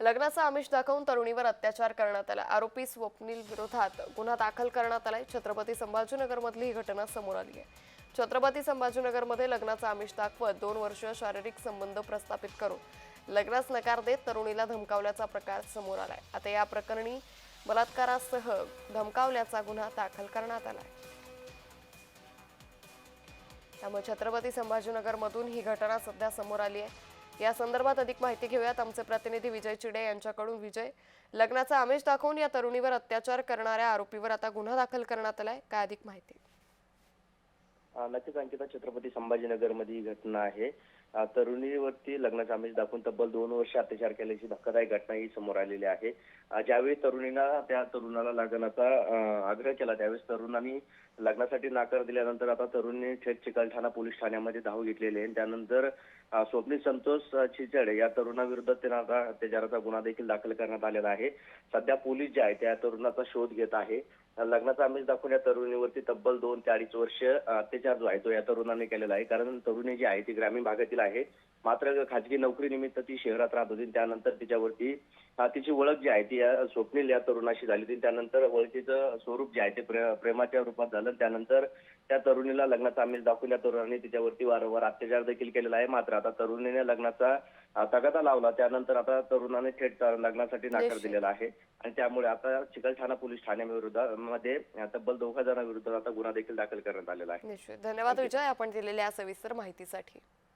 लग्नाचा आमिष दाखवून तरुणीवर अत्याचार करण्यात आला. आरोपी स्वप्नील विरोधात गुन्हा दाखल करण्यात आलाय. छत्रपती संभाजीनगरमधली ही घटना समोर आली आहे. छत्रपती संभाजीनगरमध्ये लग्नाचा आमिष दाखवत दोन वर्ष शारीरिक संबंध प्रस्थापित करून लग्नास नकार देत तरुणीला धमकावल्याचा प्रकार समोर आलाय. आता या प्रकरणी बलात्कारासह धमकावल्याचा गुन्हा दाखल करण्यात आलाय. त्यामुळे छत्रपती संभाजीनगरमधून ही घटना सध्या समोर आली आहे. या संदर्भात अधिक माहिती घेऊयात. आमचे प्रतिनिधी विजय चिडे यांच्याकडून विजय. लग्नाचा आमिष दाखवून या तरुणीवर अत्याचार करणाऱ्या आरोपीवर आता गुन्हा दाखल करण्यात आलाय. काय अधिक माहिती? नक्कीच अंकिता छत्रपती संभाजीनगरमध्ये ही घटना आहे. तरुणीवरती लग्नाचा आमिष दाखवून तब्बल दोन वर्ष अत्याचार केल्याची धक्कादायक घटना ही समोर आलेली आहे. ज्यावेळी तरुणीनं त्या तरुणाला लग्नाचा आग्रह केला त्यावेळेस तरुणांनी लग्नासाठी नाकार दिल्यानंतर आता तरुणीने थेट चिकलठाणा पोलीस ठाण्यामध्ये धाव घेतलेली आहे. त्यानंतर स्वप्नी संतोष चिचड या तरुणाविरुद्ध त्यांना आता अत्याचाराचा गुन्हा देखील दाखल करण्यात आलेला आहे. सध्या पोलीस जे आहे त्या तरुणाचा शोध घेत आहे. लग्नाचा आमिष दाखवून या तरुणीवरती तब्बल दोन ते अडीच वर्ष अत्याचार जो आहे तो या तरुणाने केलेला आहे. कारण तरुणी जी आहे ती ग्रामीण भागातील आहे. मात्र खाजगी नोकरी निमित्त ती शहरात राहत होती. त्यानंतर तिच्यावरती तिची ओळख जी आहे ती या स्वप्नील या तरुणाशी झाली होती. त्यानंतर ओळखीचं स्वरूप जे आहे ते प्रे- प्रेमाच्या रूपात झालं. त्यानंतर त्या तरुणीला लग्नाचा आमिष दाखवून या तरुणाने तिच्यावरती वारंवार अत्याचार देखील केलेला आहे. मात्र आता तरुणीने लग्नाचा तगादा लावला. त्यानंतर आता तरुणाने थेट लग्नासाठी नाकार. दिलेला आहे. आणि त्यामुळे आता चिकलठाणा पोलीस ठाण्याविरुद्धमध्ये तब्बल दोघा जणांविरुद्ध आता गुन्हा देखील दाखल करण्यात आलेला आहे. धन्यवाद विजय आपण दिलेल्या सविस्तर माहितीसाठी.